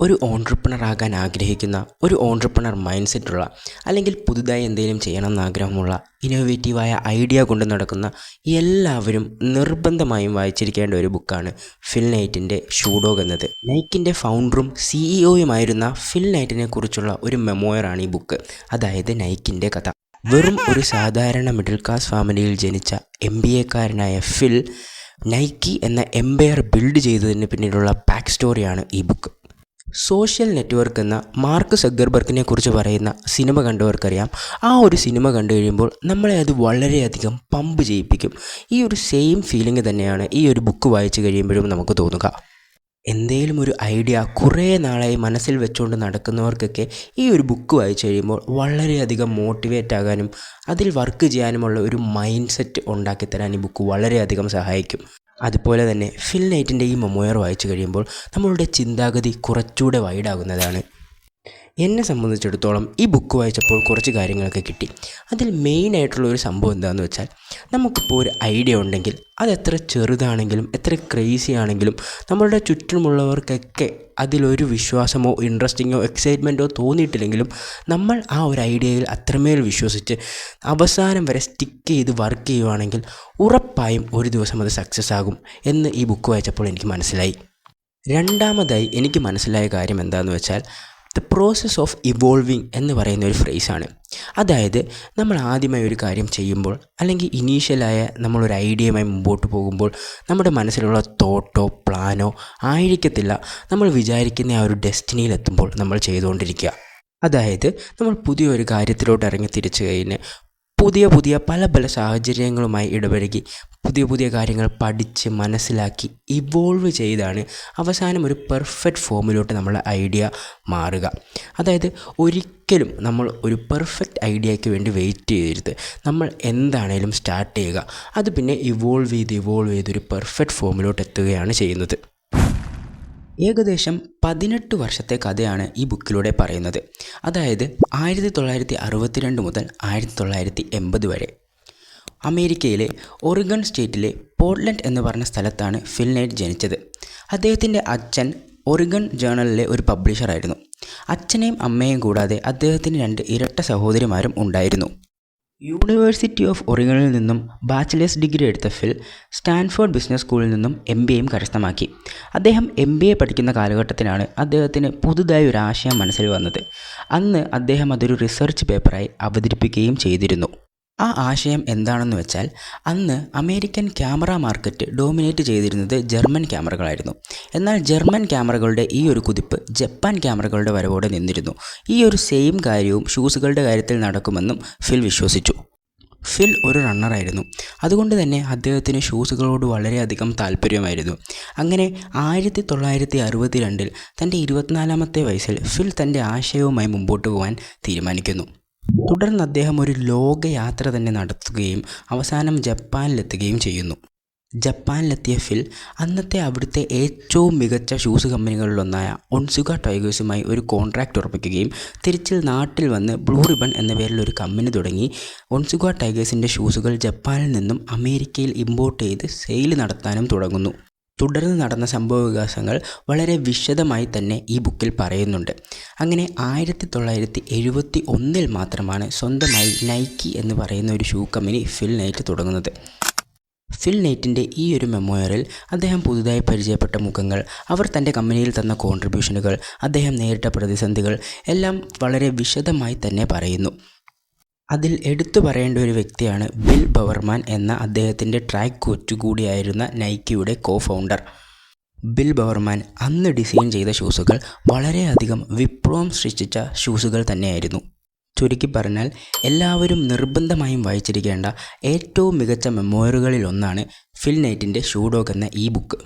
ഒരു ഓൺട്രപ്രണർ ആകാൻ ആഗ്രഹിക്കുന്ന ഒരു ഓൺട്രപ്രണർ മൈൻഡ് സെറ്റുള്ള അല്ലെങ്കിൽ പുതുതായി എന്തെങ്കിലും ചെയ്യണമെന്ന് ആഗ്രഹമുള്ള ഇന്നോവേറ്റീവായ ഐഡിയ കൊണ്ട് നടക്കുന്ന എല്ലാവരും നിർബന്ധമായും വായിച്ചിരിക്കേണ്ട ഒരു ബുക്കാണ് ഫിൽ നൈറ്റിന്റെ ഷൂഡോഗ് എന്നത്. നൈക്കിന്റെ ഫൗണ്ടറും സിഇഒയുമായിരുന്ന ഫിൽ നൈറ്റിനെ കുറിച്ചുള്ള ഒരു മെമ്മോയറാണ് ഈ ബുക്ക് അതായത് നൈക്കിന്റെ കഥ. വെറും ഒരു സാധാരണ മിഡിൽ ക്ലാസ് ഫാമിലിയിൽ ജനിച്ച എം ബി എക്കാരനായ ഫിൽ നൈക്കി എന്ന എംപയർ ബിൽഡ് ചെയ്തതിന് പിന്നിലുള്ള ബാക്ക് സ്റ്റോറിയാണ് ഈ ബുക്ക് സോഷ്യൽ നെറ്റ്വർക്ക് എന്ന മാർക്ക് സഗർബർക്കിനെ കുറിച്ച് പറയുന്ന സിനിമ കണ്ടവർക്കറിയാം. ആ ഒരു സിനിമ കണ്ടു കഴിയുമ്പോൾ നമ്മളെ അത് വളരെയധികം പമ്പ് ചെയ്യിപ്പിക്കും. ഈ ഒരു സെയിം ഫീലിംഗ് തന്നെയാണ് ഈ ഒരു ബുക്ക് വായിച്ചു കഴിയുമ്പോഴും നമുക്ക് തോന്നുക. എന്തെങ്കിലും ഒരു ഐഡിയ കുറേ നാളായി മനസ്സിൽ വെച്ചുകൊണ്ട് നടക്കുന്നവർക്കൊക്കെ ഈ ഒരു ബുക്ക് വായിച്ചു കഴിയുമ്പോൾ വളരെയധികം മോട്ടിവേറ്റ് ആകാനും അതിൽ വർക്ക് ചെയ്യാനുമുള്ള ഒരു മൈൻഡ് സെറ്റ് ഉണ്ടാക്കിത്തരാൻ ഈ ബുക്ക് വളരെയധികം സഹായിക്കും. അതുപോലെ തന്നെ ഫിൽ നൈറ്റിന്റെ ഈ മെമ്മോയർ വായിച്ചു കഴിയുമ്പോൾ നമ്മളുടെ ചിന്താഗതി കുറച്ചുകൂടെ വൈഡാകുന്നതാണ് എന്നെ സംബന്ധിച്ചിടത്തോളം ഈ ബുക്ക് വായിച്ചപ്പോൾ കുറച്ച് കാര്യങ്ങളൊക്കെ കിട്ടി. അതിൽ മെയിനായിട്ടുള്ള ഒരു സംഭവം എന്താണെന്ന് വെച്ചാൽ നമുക്കിപ്പോൾ ഒരു ഐഡിയ ഉണ്ടെങ്കിൽ അത് എത്ര ചെറുതാണെങ്കിലും എത്ര ക്രേസി ആണെങ്കിലും നമ്മളുടെ ചുറ്റുമുള്ളവർക്കൊക്കെ അതിലൊരു വിശ്വാസമോ ഇൻട്രസ്റ്റിങ്ങോ എക്സൈറ്റ്മെന്റോ തോന്നിയിട്ടില്ലെങ്കിലും നമ്മൾ ആ ഒരു ഐഡിയയിൽ അത്രമേൽ വിശ്വസിച്ച് അവസാനം വരെ സ്റ്റിക്ക് ചെയ്ത് വർക്ക് ചെയ്യുവാണെങ്കിൽ ഉറപ്പായും ഒരു ദിവസം അത് സക്സസ് ആകും എന്ന് ഈ ബുക്ക് വായിച്ചപ്പോൾ എനിക്ക് മനസ്സിലായി. രണ്ടാമതായി എനിക്ക് മനസ്സിലായ കാര്യം എന്താണെന്ന് വെച്ചാൽ ദ പ്രോസസ് ഓഫ് ഇവോൾവിങ് എന്ന് പറയുന്ന ഒരു ഫ്രേസാണ് അതായത് നമ്മൾ ആദ്യമായി ഒരു കാര്യം ചെയ്യുമ്പോൾ അല്ലെങ്കിൽ ഇനീഷ്യലായ നമ്മളൊരു ഐഡിയയുമായി മുമ്പോട്ട് പോകുമ്പോൾ നമ്മുടെ മനസ്സിലുള്ള തോട്ടോ പ്ലാനോ ആയിരിക്കത്തില്ല നമ്മൾ വിചാരിക്കുന്ന ആ ഒരു ഡെസ്റ്റിനിയിലെത്തുമ്പോൾ നമ്മൾ ചെയ്തുകൊണ്ടിരിക്കുക. അതായത് നമ്മൾ പുതിയൊരു കാര്യത്തിലോട്ട് ഇറങ്ങി തിരിച്ചു കഴിഞ്ഞ് പുതിയ പുതിയ പല പല സാഹചര്യങ്ങളുമായി ഇടപഴകി പുതിയ പുതിയ കാര്യങ്ങൾ പഠിച്ച് മനസ്സിലാക്കി ഇവോൾവ് ചെയ്താണ് അവസാനം ഒരു പെർഫെക്റ്റ് ഫോമിലോട്ട് നമ്മളെ ഐഡിയ മാറുക. അതായത് ഒരിക്കലും നമ്മൾ ഒരു പെർഫെക്റ്റ് ഐഡിയയ്ക്ക് വേണ്ടി വെയിറ്റ് ചെയ്യരുത്. നമ്മൾ എന്താണേലും സ്റ്റാർട്ട് ചെയ്യുക. അത് പിന്നെ ഇവോൾവ് ചെയ്ത് ഇവോൾവ് ചെയ്ത് ഒരു പെർഫെക്റ്റ് ഫോമിലോട്ട് എത്തുകയാണ് ചെയ്യുന്നത്. ഏകദേശം പതിനെട്ട് വർഷത്തെ കഥയാണ് ഈ ബുക്കിലൂടെ പറയുന്നത്. അതായത് ആയിരത്തി തൊള്ളായിരത്തി അറുപത്തിരണ്ട് മുതൽ ആയിരത്തി തൊള്ളായിരത്തി എൺപത് വരെ. അമേരിക്കയിലെ ഒറിഗൺ സ്റ്റേറ്റിലെ പോർട്ട്ലൻഡ് എന്ന് പറഞ്ഞ സ്ഥലത്താണ് ഫിൽ നൈറ്റ് ജനിച്ചത്. അദ്ദേഹത്തിന്റെ അച്ഛൻ ഒറിഗൺ ജേണലിലെ ഒരു പബ്ലിഷറായിരുന്നു അച്ഛനെയും അമ്മയും കൂടാതെ അദ്ദേഹത്തിന് രണ്ട് ഇരട്ട സഹോദരിമാരും ഉണ്ടായിരുന്നു. യൂണിവേഴ്സിറ്റി ഓഫ് ഒറിഗണിൽ നിന്നും ബാച്ചിലേഴ്സ് ഡിഗ്രി എടുത്ത ഫിൽ സ്റ്റാൻഫോർഡ് ബിസിനസ് സ്കൂളിൽ നിന്നും എം ബി എയും കരസ്ഥമാക്കി. അദ്ദേഹം എം ബി എ പഠിക്കുന്ന കാലഘട്ടത്തിലാണ് അദ്ദേഹത്തിന് പുതുതായി ഒരു ആശയം മനസ്സിൽ വന്നത്. അന്ന് അദ്ദേഹം അതൊരു റിസർച്ച് പേപ്പറായി അവതരിപ്പിക്കുകയും ചെയ്തിരുന്നു. ആ ആശയം എന്താണെന്ന് വെച്ചാൽ അന്ന് അമേരിക്കൻ ക്യാമറ മാർക്കറ്റ് ഡോമിനേറ്റ് ചെയ്തിരുന്നത് ജർമ്മൻ ക്യാമറകളായിരുന്നു. എന്നാൽ ജർമ്മൻ ക്യാമറകളുടെ ഈ ഒരു കുതിപ്പ് ജപ്പാൻ ക്യാമറകളുടെ വരവോടെ നിന്നിരുന്നു. ഈ ഒരു സെയിം കാര്യവും ഷൂസുകളുടെ കാര്യത്തിൽ നടക്കുമെന്നും ഫിൽ വിശ്വസിച്ചു. ഫിൽ ഒരു റണ്ണറായിരുന്നു അതുകൊണ്ട് തന്നെ അദ്ദേഹത്തിന് ഷൂസുകളോട് വളരെയധികം താല്പര്യമായിരുന്നു. അങ്ങനെ ആയിരത്തി തൊള്ളായിരത്തി അറുപത്തി രണ്ടിൽ തന്റെ ഇരുപത്തിനാലാമത്തെ വയസ്സിൽ ഫിൽ തന്റെ ആശയവുമായി മുമ്പോട്ട് പോകാൻ തീരുമാനിക്കുന്നു. തുടർന്ന് അദ്ദേഹം ഒരു ലോകയാത്ര തന്നെ നടത്തുകയും അവസാനം ജപ്പാനിലെത്തുകയും ചെയ്യുന്നു. ജപ്പാനിലെത്തിയ ഫിൽ അന്നത്തെ അവിടുത്തെ ഏറ്റവും മികച്ച ഷൂസ് കമ്പനികളിലൊന്നായ ഒൺസുഗ ടൈഗേഴ്സുമായി ഒരു കോൺട്രാക്റ്റ് ഉറപ്പിക്കുകയും തിരിച്ചിൽ നാട്ടിൽ വന്ന് ബ്ലൂ റിബൺ എന്ന പേരിൽ ഒരു കമ്പനി തുടങ്ങി ഒൺസുഗ ടൈഗേഴ്സിന്റെ ഷൂസുകൾ ജപ്പാനിൽ നിന്നും അമേരിക്കയിൽ ഇമ്പോർട്ട് ചെയ്ത് സെയിൽ നടത്താനും തുടങ്ങുന്നു. തുടർന്ന് നടന്ന സംഭവവികാസങ്ങൾ വളരെ വിശദമായി തന്നെ ഈ ബുക്കിൽ പറയുന്നുണ്ട്. അങ്ങനെ ആയിരത്തി തൊള്ളായിരത്തി എഴുപത്തി ഒന്നിൽ മാത്രമാണ് സ്വന്തമായി നൈക്കി എന്ന് പറയുന്ന ഒരു ഷൂ കമ്പനി ഫിൽ നൈറ്റ് തുടങ്ങുന്നത്. ഫിൽ നൈറ്റിന്റെ ഈ ഒരു മെമ്മോയറിൽ അദ്ദേഹം പുതുതായി പരിചയപ്പെട്ട മുഖങ്ങൾ അവർ തന്റെ കമ്പനിയിൽ തന്ന കോൺട്രിബ്യൂഷനുകൾ അദ്ദേഹം നേരിട്ട പ്രതിസന്ധികൾ എല്ലാം വളരെ വിശദമായി തന്നെ പറയുന്നു. അതിൽ എടുത്തു പറയേണ്ട ഒരു വ്യക്തിയാണ് ബിൽ ബവർമാൻ എന്ന അദ്ദേഹത്തിന്റെ ട്രാക്ക് കോച്ച് കൂടിയായിരുന്ന നൈക്കിയുടെ കോ ഫൗണ്ടർ ബിൽ ബവർമാൻ അന്ന് ഡിസൈൻ ചെയ്ത ഷൂസുകൾ വളരെയധികം വിപ്ലവം സൃഷ്ടിച്ച ഷൂസുകൾ തന്നെയായിരുന്നു. ചുരുക്കി പറഞ്ഞാൽ എല്ലാവരും നിർബന്ധമായും വായിച്ചിരിക്കേണ്ട ഏറ്റവും മികച്ച മെമ്മോയറുകളിൽ ഒന്നാണ് ഫിൽ നൈറ്റിന്റെ ഷൂഡോഗ് എന്ന ഈ ബുക്ക്.